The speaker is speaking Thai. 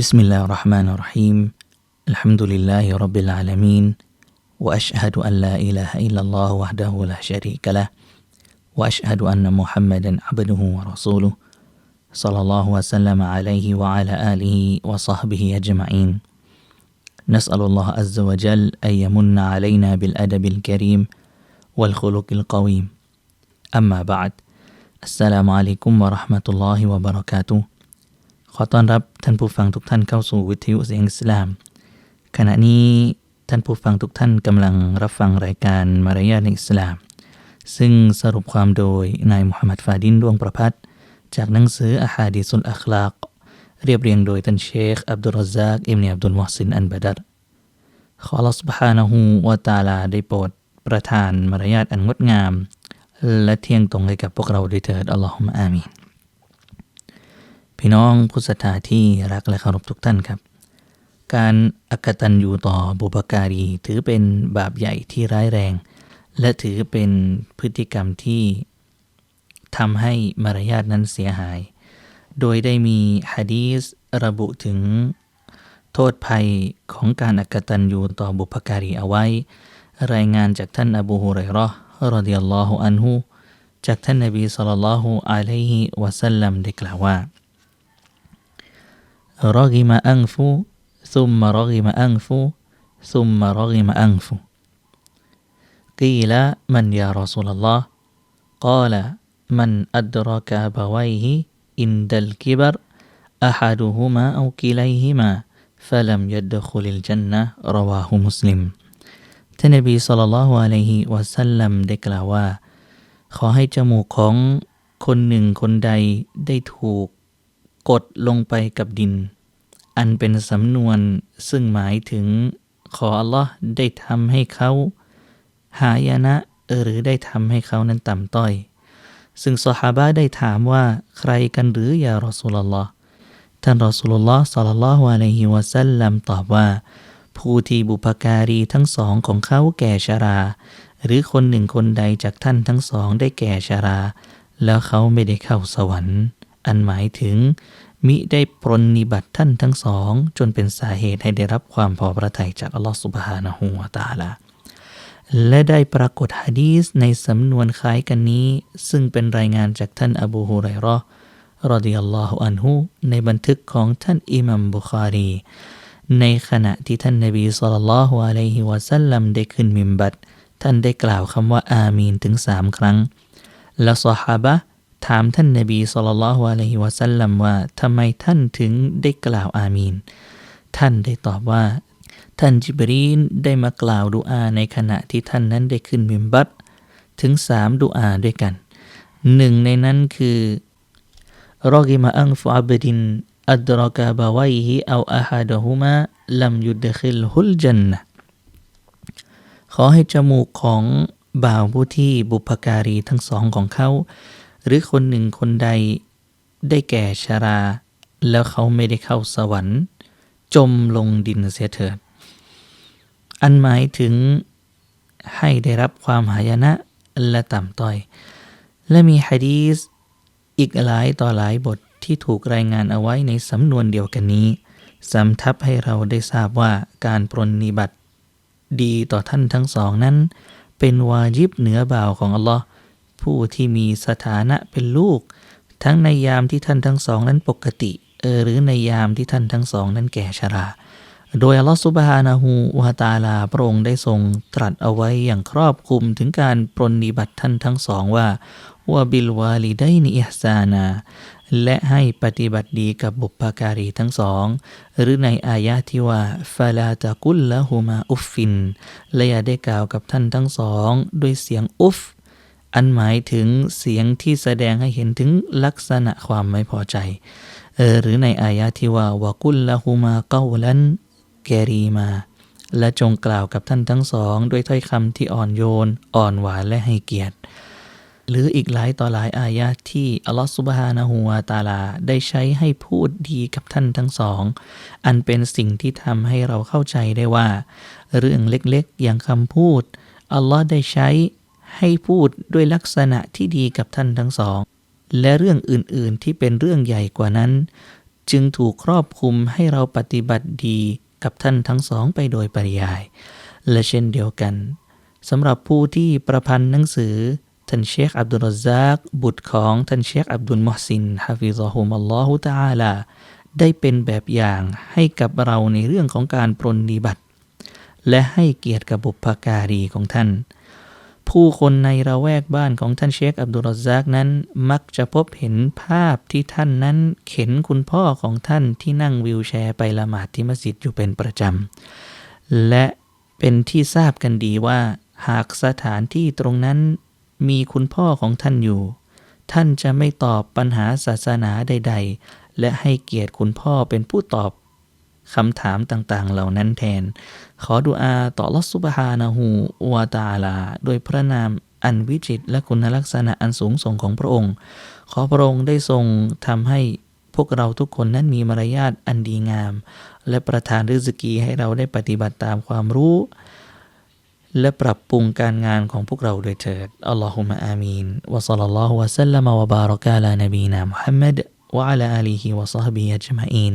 بسم الله الرحمن الرحيم الحمد لله رب العالمين واشهد ان لا اله الا الله وحده لا شريك له واشهد ان محمدا عبده ورسوله صلى الله وسلم عليه وعلى اله وصحبه اجمعين نسال الله عز وجل ان يمن علينا بالادب الكريم والخلق القويم اما بعد السلام عليكم ورحمه الله وبركاته ขอต้อนรับท่านผู้ฟังทุกท่านเข้าสู่วิทยุเสียงอิสลาม ขณะนี้ท่านผู้ฟังทุกท่านกำลังรับฟังรายการมารยาทในอิสลาม ซึ่งสรุปความโดยนายมุฮัมมัดฟาดินดวงประพัฒจากหนังสืออาฮาดิสุลอัคลากเรียบเรียงโดยท่านเชคอับดุลรซากอิมเนียอับดุลมอฮซินอันบดัดขอลัสบฮานะฮูวะตาลาได้โปรดประทานมารยาทอันงดงาม และเที่ยงตรงให้กับพวกเราด้วยเถิดอัลลอฮุมะอามีน พี่น้องผู้ศรัทธาที่รักและเคารพทุกท่านครับ การอกตัญญูต่อบุปการี ถือเป็นบาปใหญ่ที่ร้ายแรง และถือเป็นพฤติกรรมที่ทำให้มารยาทนั้นเสียหาย โดยได้มีฮะดีสระบุถึงโทษภัยของการอกตัญญูต่อบุพการีเอาไว้ รายงานจากท่านอบูฮุไรเราะห์รดิยัลลอฮุอันฮุจากท่านนบีสัลลัลลอฮุอะลัยฮิวะสัลลัมได้กล่าวว่า رغم أنف ثم رغم أنف ثم رغم أنف قيل من يا رسول الله قال من أدرك أبويه عند الكبر أحدهما أو كليهما فلم يدخل الجنة رواه مسلم ท่านนบีสัลลัลลอฮุอะลัยฮิวะสัลลัมได้กล่าวว่า ขอให้จมูกของคนหนึ่งคนใดได้ถูก กดลงไปกับดิน อันเป็นสำนวนซึ่งหมายถึงขออัลลอฮ์ได้ทำให้เขา หายนะหรือได้ทำให้เขานั้นต่ำต้อย ซึ่งสหาบะได้ถามว่าใครกันหรืออย่ารอสูลลอฮ์ท่านรอสูลลอฮ์สัลลัลลอฮุอะลัยฮิวะสัลลัมตอบว่า ผู้ที่บุพการีทั้งสองของเขาแก่ชรา หรือคนหนึ่งคนใดจากท่านทั้งสองได้แก่ชรา แล้วเขาไม่ได้เข้าสวรรค์ อันหมายถึง มิได้ปรนนิบัติท่านทั้งสอง จนเป็นสาเหตุให้ได้รับความพอพระทัยจากอัลลอฮฺสุบฮานะฮูวะตาลาและได้ปรากฏฮะดีสในสำนวนคล้ายกันนี้ ซึ่งเป็นรายงานจากท่านอบูฮุไรราะห์รดิยัลลอฮุอันฮุในบันทึกของท่านอิมัมบุคารี ในขณะที่ท่านนบีสุลต่านละฮ์อะลัยฮิวะสัลลัมได้ขึ้นมิมบัตท่านได้กล่าวคำว่าอามีนถึงสามครั้ง และซอฮาบะ ถามท่านนบีสุลต่านละฮ์อะลัยฮิวะสัลลัมว่าทำไมท่านถึงได้กล่าวอามีน ท่านได้ตอบว่า ท่านจิบรีนได้มากล่าวดุอาในขณะที่ท่านนั้นได้ขึ้นมิมบัตถึงสามดุอาด้วยกัน หนึ่งในนั้นคือรอกิมาอังฟอับดินอัดรอกาบาวัยฮิเอาอาฮัดะฮุมาลัมยุดคิลฮุลจันนะขอให้จมูกของบ่าวผู้ที่บุพการีทั้งสองของเขา หรือคนหนึ่งคนใดได้แก่ชารา แล้วเขาไม่ได้เข้าสวรรค์ จมลงดินเสียเถิด อันหมายถึงให้ได้รับความหายนะและต่ำต้อย และมีฮะดีสอีกหลายต่อหลายบทที่ถูกรายงานเอาไว้ในสำนวนเดียวกันนี้สำทับให้เราได้ทราบว่าการปรนนิบัติ ดีต่อท่านทั้งสองนั้น เป็นวาจิบเหนือบ่าวของอัลลอฮ์ ผู้ที่มีสถานะเป็นลูก ทั้งในยามที่ท่านทั้งสองนั้นปกติเออหรือในยามที่ท่านทั้งสองนั้นแก่ชรา โดยอัลลอฮฺซุบฮานะฮูวาตาลาพระองค์ได้ทรงตรัสเอาไว้อย่างครอบคลุมถึงการปรนนิบัติท่านทั้งสองว่าว่าบิลวาลิได้นิอิฮซานาและให้ปฏิบัติดีกับบุพการีทั้งสอง หรือในอายะที่ว่าฟาลาตะกุลละฮูมาอุฟฟินและอย่าได้กล่าวกับท่านทั้งสอง ด้วยเสียงอุฟ อันหมายถึงเสียงที่แสดงให้เห็นถึงลักษณะความไม่พอใจ เออหรือในอายะที่ว่าวกุลละฮูมาเกาลันแกรีมา และจงกล่าวกับท่านทั้งสอง ด้วยถ้อยคำที่อ่อนโยน อ่อนหวานและให้เกียรติ หรืออีกหลายต่อหลายอายะที่อัลลอฮฺสุบฮานะฮูวาตาลา ได้ใช้ให้พูดดีกับท่านทั้งสอง อันเป็นสิ่งที่ทำให้เราเข้าใจได้ว่า เรื่องเล็กๆอย่างคำพูดอัลลอฮ์ได้ใช้ ให้พูดด้วยลักษณะที่ดีกับท่านทั้งสอง และเรื่องอื่นๆที่เป็นเรื่องใหญ่กว่านั้น จึงถูกครอบคลุมให้เราปฏิบัติดีกับท่านทั้งสองไปโดยปริยาย และเช่นเดียวกันสำหรับผู้ที่ประพันธ์หนังสือท่านเชคอับดุลรซักบุตรของท่านเชคอับดุลมอฮซินฮะฟิซะฮุมัลลอฮุตะอาลาได้เป็นแบบอย่างให้กับเราในเรื่องของการปรนนิบัติ และให้เกียรติกับบุพการีของท่าน ผู้คนในระแวกบ้านของท่านเชคอับดุลรซักนั้น มักจะพบเห็นภาพที่ท่านนั้นเข็นคุณพ่อของท่านที่นั่งวิวแชร์ไปละหมาดที่มัสยิดอยู่เป็นประจำ และเป็นที่ทราบกันดีว่า หากสถานที่ตรงนั้นมีคุณพ่อของท่านอยู่ ท่านจะไม่ตอบปัญหาศาสนาใด ๆ และให้เกียรติคุณพ่อเป็นผู้ตอบ คำถามต่างๆ เหล่านั้นแทน ขอดุอาต่อลอสุบฮานะฮูวาตาลา โดยพระนามอันวิจิตรและคุณลักษณะอันสูงส่งของพระองค์ ขอพระองค์ได้ทรงทำให้พวกเราทุกคนนั้นมีมารยาทอันดีงาม และประทานริสกีให้เราได้ปฏิบัติตามความรู้ และปรับปรุงการงานของพวกเราโดยเถิดอัลลอฮุมะอามีนวะซัลลัลลอฮุวะซัลลัมวะบารักะลานบีนามุฮัมมัดวะอะลาอาลีฮิวะซอฮบิฮิอัจมะอีน